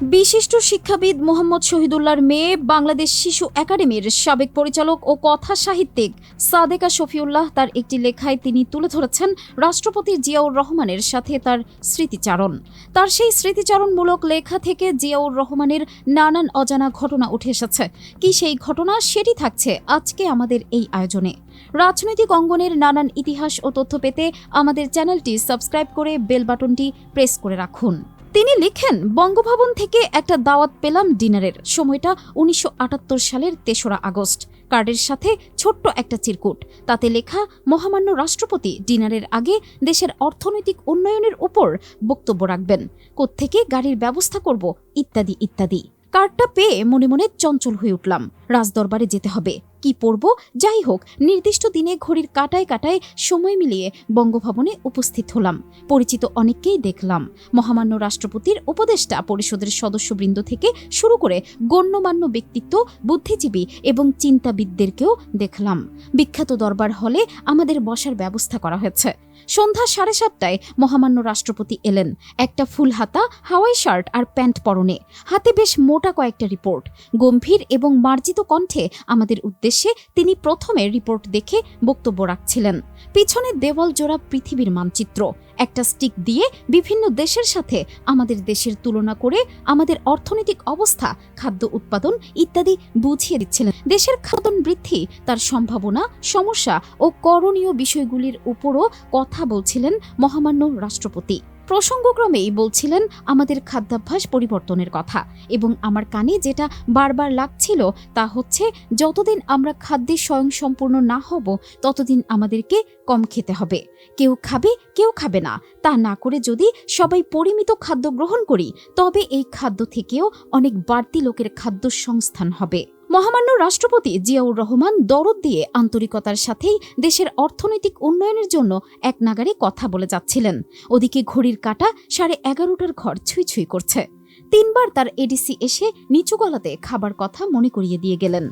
বিশিষ্ট শিক্ষাবিদ মোহাম্মদ শহীদুল্লাহর মেয়ে, বাংলাদেশ শিশু একাডেমির সাবেক পরিচালক ও কথা সাহিত্যিক সাদেকা শফিউল্লাহ তার একটি লেখায় তিনি তুলে ধরেছেন রাষ্ট্রপতি জিয়াউর রহমানের সাথে তার স্মৃতিচারণ। তার সেই স্মৃতিচারণমূলক লেখা থেকে জিয়াউর রহমানের নানান অজানা ঘটনা উঠে এসেছে। কি সেই ঘটনা? সেটি থাকছে আজকে আমাদের এই আয়োজনে। রাজনৈতিক অঙ্গনের নানান ইতিহাস ও তথ্য পেতে আমাদের চ্যানেলটি সাবস্ক্রাইব করে বেল বাটনটি প্রেস করে রাখুন। তিনি লিখেন, বঙ্গভবন থেকে একটা দাওয়াত পেলাম ডিনারের। সময়টা উনিশশো আটাত্তর সালের তেসরা আগস্ট। কার্ডের সাথে ছোট্ট একটা চিরকুট। তাতে লেখা, মহামান্য রাষ্ট্রপতি ডিনারের আগে দেশের অর্থনৈতিক উন্নয়নের উপর বক্তব্য রাখবেন। কোত্থেকে গাড়ির ব্যবস্থা করব? ইত্যাদি ইত্যাদি। কার্ডটা পেয়ে মনে মনে চঞ্চল হয়ে উঠলাম। রাজদরবারে যেতে হবে। কি পরব যাই হোক নির্দিষ্ট দিনে ঘড়ির কাটায় কাটায় সময় মিলিয়ে বঙ্গভবনে উপস্থিত হলাম। পরিচিত অনেককেই দেখলাম। মহামান্য রাষ্ট্রপতির উপদেষ্টা পরিষদের সদস্যবৃন্দ থেকে শুরু করে গণ্যমান্য ব্যক্তিত্ব, বুদ্ধিজীবী এবং চিন্তাবিদদেরকেও দেখলাম। বিখ্যাত দরবার হলে আমাদের বসার ব্যবস্থা করা হয়েছে। সন্ধ্যা সাড়ে সাতটায় মহামান্য রাষ্ট্রপতি এলেন। একটা ফুল হাতা, হাওয়াই শার্ট আর প্যান্ট পরনে। হাতে বেশ মোটা কয়েকটা রিপোর্ট। গম্ভীর এবং মার্জিত কণ্ঠে আমাদের উদ্দেশ্যে তিনি প্রথমে রিপোর্ট দেখে বক্তব্য রাখছিলেন। পিছনে দেওয়াল জোড়া পৃথিবীর মানচিত্র। একটা স্টিক দিয়ে বিভিন্ন দেশের সাথে, আমাদের দেশের তুলনা করে আমাদের অর্থনৈতিক অবস্থা, খাদ্য উৎপাদন ইত্যাদি বুঝিয়ে দিচ্ছিলেন। দেশের খাদন বৃদ্ধি, তার সম্ভাবনা, সমস্যা ও করণীয় বিষয়গুলির উপরও কথা বলছিলেন মহামান্য রাষ্ট্রপতি। প্রসঙ্গক্রমেই বলছিলেন, আমাদের খাদ্যাভ্যাস পরিবর্তনের কথা এবং আমার কানে যেটা বারবার লাগছিল তা হচ্ছে, যতদিন আমরা খাদ্যে স্বয়ংসম্পূর্ণ না হব, ততদিন আমাদেরকে কম খেতে হবে। কেউ খাবে কেউ খাবে না। তা না করে যদি সবাই পরিমিত খাদ্য গ্রহণ করি, তবে এই খাদ্য থেকেও অনেক বাড়তি লোকের খাদ্য সংস্থান হবে। মহামান্য রাষ্ট্রপতি জিয়াউর রহমান দরদ দিয়ে আন্তরিকতার সাথেই দেশের অর্থনৈতিক উন্নয়নের জন্য এক নাগারে কথা বলে যাচ্ছিলেন। ওদিকে ঘড়ির কাটা সাড়ে এগারোটার ঘর ছুঁই ছুঁই করছে। তিনবার তার এডিসি এসে নিচু গলাতে খাবার কথা মনে করিয়ে দিয়ে গেলেন।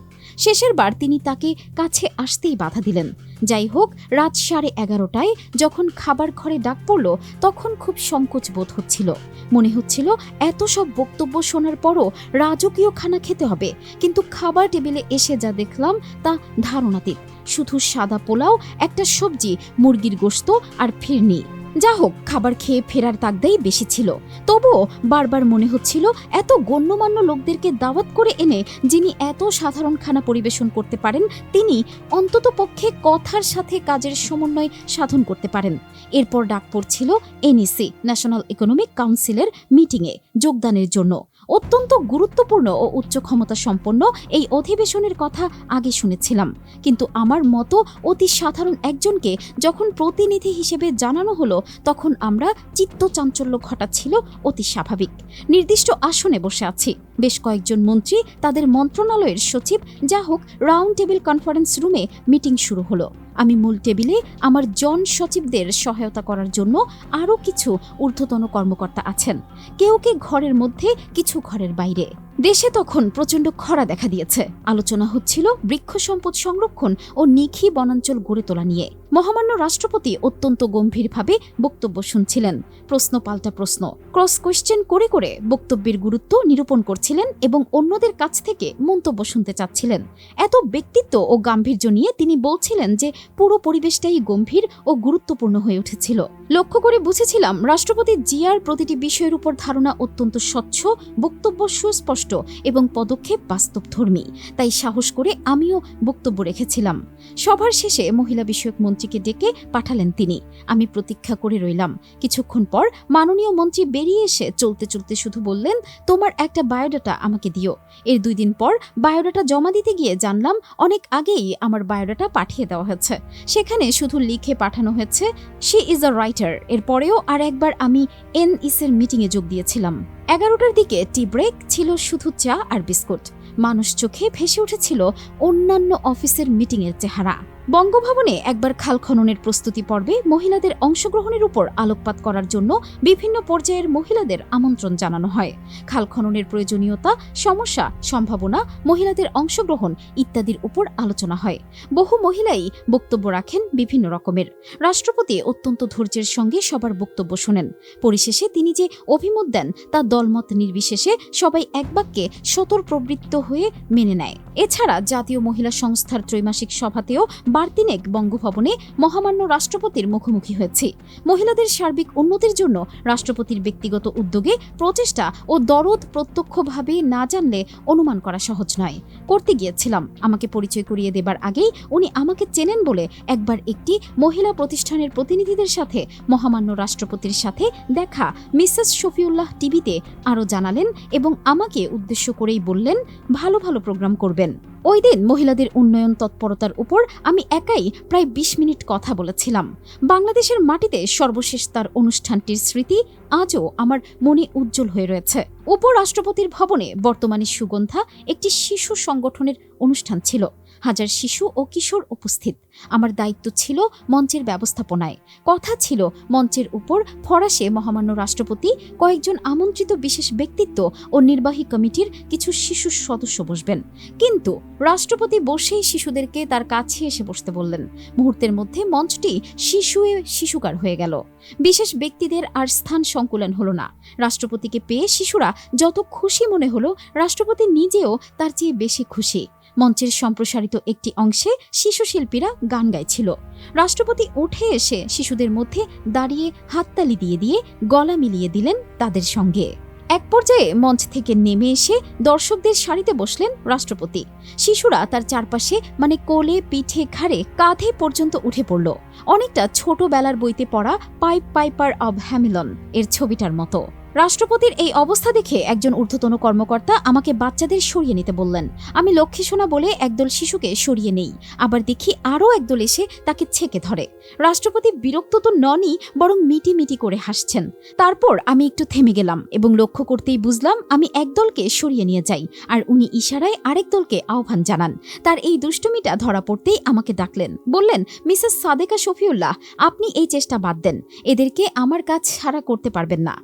শেষের বার তিনি তাকে কাছে আসতেই বাধা দিলেন। যাই হোক, রাত সাড়ে এগারোটায় যখন খাবার ঘরে ডাক পড়ল, তখন খুব সংকোচ বোধ হচ্ছিল। মনে হচ্ছিল, এত সব বক্তব্য শোনার পরও রাজকীয় খানা খেতে হবে, কিন্তু খাবার টেবিলে এসে যা দেখলাম তা ধারণাতীত। শুধু সাদা পোলাও, একটা সবজি, মুরগির গোস্ত আর ফিরনি। যা হোক খাবার খেয়ে ফেরার তাগদাই বেশি ছিল। তবুও বারবার মনে হচ্ছিল, এত গণ্যমান্য লোকদেরকে দাওয়াত করে এনে যিনি এত সাধারণ খানা পরিবেশন করতে পারেন, তিনি অন্তত পক্ষে কথার সাথে কাজের সমন্বয় সাধন করতে পারেন। এরপর ডাক পড়ছিল এনইসি, ন্যাশনাল ইকোনমিক কাউন্সিলের মিটিংয়ে যোগদানের জন্য। অত্যন্ত গুরুত্বপূর্ণ ও উচ্চ ক্ষমতা সম্পন্ন এই অধিবেশনের কথা আগে শুনেছিলাম। কিন্তু আমার মতো অতি সাধারণ একজনকে যখন প্রতিনিধি হিসেবে জানানো হলো, তখন আমরা চিত্ত চাঞ্চল্য ঘটাচ্ছিল অতি স্বাভাবিক। নির্দিষ্ট আসনে বসে আছি। বেশ কয়েকজন মন্ত্রী, তাদের মন্ত্রণালয়ের সচিব যা হোক রাউন্ড টেবিল কনফারেন্স রুমে মিটিং শুরু হলো। আমি মূল টেবিলে আমার জন সচিবদের সহায়তা করার জন্য আরও কিছু ঊর্ধ্বতন কর্মকর্তা আছেন। কেউ কে ঘরের মধ্যে, কিছু ঘরের বাইরে। দেশে তখন প্রচণ্ড খরা দেখা দিয়েছে। আলোচনা হচ্ছিল বৃক্ষ সম্পদ সংরক্ষণ ও নিখি বনাঞ্চল গড়ে তোলা নিয়ে। মহামান্য রাষ্ট্রপতি অত্যন্ত গম্ভীরভাবে বক্তব্য শুনছিলেন। প্রশ্ন পাল্টা প্রশ্ন, ক্রস কোয়েশ্চেন করে করে বক্তব্যের গুরুত্ব নিরূপণ করছিলেন এবং অন্যদের কাছ থেকে মন্তব্য শুনতে চাচ্ছিলেন। এত ব্যক্তিত্ব ও গাম্ভীর্য নিয়ে তিনি বলছিলেন যে পুরো পরিবেশটাই গম্ভীর ও গুরুত্বপূর্ণ হয়ে উঠেছিল। লক্ষ্য করে বুঝেছিলাম, রাষ্ট্রপতি জিয়ার প্রতিটি বিষয়ের উপর ধারণা অত্যন্ত স্বচ্ছ, বক্তব্য সুস্পষ্ট এবং পদক্ষেপ বাস্তবধর্মী। তাই সাহস করে আমিও বক্তব্য রেখেছিলাম। সভার শেষে মহিলা বিষয়ক মন্ত্রীকে ডেকে পাঠালেন তিনি। আমি প্রতীক্ষা করে রইলাম। কিছুক্ষণ পর মাননীয় মন্ত্রী বেরিয়ে এসে চলতে চলতে শুধু বললেন, তোমার একটা বায়োডাটা আমাকে দিও। এর দুই দিন পর বায়োডাটা জমা দিতে গিয়ে জানলাম, অনেক আগেই আমার বায়োডাটা পাঠিয়ে দেওয়া হয়েছে। সেখানে শুধু লিখে পাঠানো হয়েছে শি ইজ আ রাইটার এরপরেও আর একবার আমি এন ইসের মিটিংয়ে যোগ দিয়েছিলাম। এগারোটার দিকে টি ব্রেক ছিল শুধু চা আর বিস্কুট। মানুষ চোখে ভেসে উঠেছিল অন্যান্য অফিসের মিটিংয়ের চেহারা। বঙ্গভবনে একবার খাল খননের প্রস্তুতি পর্বে মহিলাদের অংশগ্রহণের উপর আলোকপাত করার জন্য বিভিন্ন পর্যায়ের মহিলাদের আমন্ত্রণ জানানো হয়। খাল খননের প্রয়োজনীয়তা, সমস্যা, সম্ভাবনা, মহিলাদের অংশগ্রহণ ইত্যাদির উপর আলোচনা হয়। বহু মহিলাই বক্তব্য রাখেন বিভিন্ন রকমের। রাষ্ট্রপতি অত্যন্ত ধৈর্যের সঙ্গে সবার বক্তব্য শোনেন। পরিশেষে তিনি যে অভিমত দেন, তা দলমত নির্বিশেষে সবাই এক বাক্যে সতর প্রবৃত্ত হয়ে মেনে নেয়। এছাড়া জাতীয় মহিলা সংস্থার ত্রৈমাসিক সভাতেও বার্তিনেক বঙ্গভবনে মহামান্য রাষ্ট্রপতির মুখোমুখি হয়েছে। মহিলাদের সার্বিক উন্নতির জন্য রাষ্ট্রপতির ব্যক্তিগত উদ্যোগে প্রচেষ্টা ও দরদ প্রত্যক্ষভাবে না জানলে অনুমান করা সহজ নয়। করতে গিয়েছিলাম। আমাকে পরিচয় করিয়ে দেবার আগেই উনি আমাকে চেনেন বলে একবার একটি মহিলা প্রতিষ্ঠানের প্রতিনিধিদের সাথে, মহামান্য রাষ্ট্রপতির সাথে দেখা মিসেস শফিউল্লাহ টিভিতে আরও জানালেন এবং আমাকে উদ্দেশ্য করেই বললেন, ভালো ভালো প্রোগ্রাম করবেন। ওই দিন মহিলাদের উন্নয়ন তৎপরতার উপর আমি একাই প্রায় বিশ মিনিট কথা বলেছিলাম। বাংলাদেশের মাটিতে সর্বশেষ তার অনুষ্ঠানটির স্মৃতি আজও আমার মনে উজ্জ্বল হয়ে রয়েছে। উপরাষ্ট্রপতির ভবনে বর্তমানে সুগন্ধা একটি শিশু সংগঠনের অনুষ্ঠান ছিল। হাজার শিশু ও কিশোর উপস্থিত। আমার দায়িত্ব ছিল মঞ্চের ব্যবস্থাপনায়। কথা ছিল মঞ্চের উপর ফরাসে মহামান্য রাষ্ট্রপতি, কয়েকজন আমন্ত্রিত বিশেষ ব্যক্তিত্ব ও নির্বাহী কমিটির কিছু শিশু সদস্য বসবেন। কিন্তু রাষ্ট্রপতি বসেই শিশুদেরকে তার কাছে এসে বসতে বললেন। মুহূর্তের মধ্যে মঞ্চটি শিশুয়ে শিশুকার হয়ে গেল। বিশেষ ব্যক্তিদের আর স্থান সংকুলন হলো না। রাষ্ট্রপতিকে পেয়ে শিশুরা যত খুশি মনে হলো, রাষ্ট্রপতি নিজেও তার চেয়ে বেশি খুশি। মঞ্চের সম্প্রসারিত একটি অংশে শিশু শিল্পীরা গান গাইছিল। রাষ্ট্রপতি উঠে এসে শিশুদের মধ্যে দাঁড়িয়ে হাততালি দিয়ে দিয়ে গলা মিলিয়ে দিলেন তাদের সঙ্গে। এক পর্যায়ে মঞ্চ থেকে নেমে এসে দর্শকদের সারিতে বসলেন রাষ্ট্রপতি। শিশুরা তার চারপাশে মানে কোলে, পিঠে, ঘাড়ে, কাঁধে পর্যন্ত উঠে পড়ল। অনেকটা ছোটবেলার বইতে পড়া পাইপ পাইপার অব হ্যামিলন এর ছবিটার মতো। রাষ্ট্রপতির এই অবস্থা দেখে একজন ঊর্ধ্বতন কর্মকর্তা আমাকে বাচ্চাদের সরিয়ে নিতে বললেন। আমি লক্ষ্মী সোনা বলে একদল শিশুকে সরিয়ে নেই। আবার দেখি আরও একদল এসে তাকে ছেকে ধরে। রাষ্ট্রপতি বিরক্ত তো ননই, বরং মিটি মিটি করে হাসছেন। তারপর আমি একটু থেমে গেলাম এবং লক্ষ্য করতেই বুঝলাম আমি একদলকে সরিয়ে নিয়ে যাই আর উনি ইশারায় আরেক দলকে আহ্বান জানান। তার এই দুষ্টুমিটা ধরা পড়তেই আমাকে ডাকলেন। বললেন, মিসেস সাদেকা শফিউল্লাহ, আপনি এই চেষ্টা বাদ দেন। এদেরকে আমার কাজ ছাড়া করতে পারবেন না।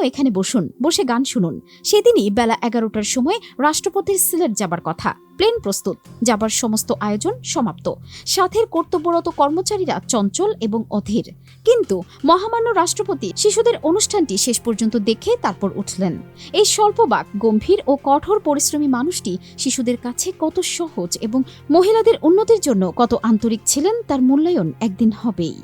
আপনিও এখানে বসুন, বসে গান শুনুন। সেদিনই বেলা এগারোটার সময় রাষ্ট্রপতির সিলেট যাবার কথা। প্লেন প্রস্তুত, যাবার সমস্ত আয়োজন সমাপ্ত। সাথের কর্তব্যরত কর্মচারীরা চঞ্চল এবং অধীর। কিন্তু মহামান্য রাষ্ট্রপতি শিশুদের অনুষ্ঠানটি শেষ পর্যন্ত দেখে তারপর উঠলেন। এই স্বল্পবাক গম্ভীর ও কঠোর পরিশ্রমী মানুষটি শিশুদের কাছে কত সহজ এবং মহিলাদের উন্নতির জন্য কত আন্তরিক ছিলেন তার মূল্যায়ন একদিন হবেই।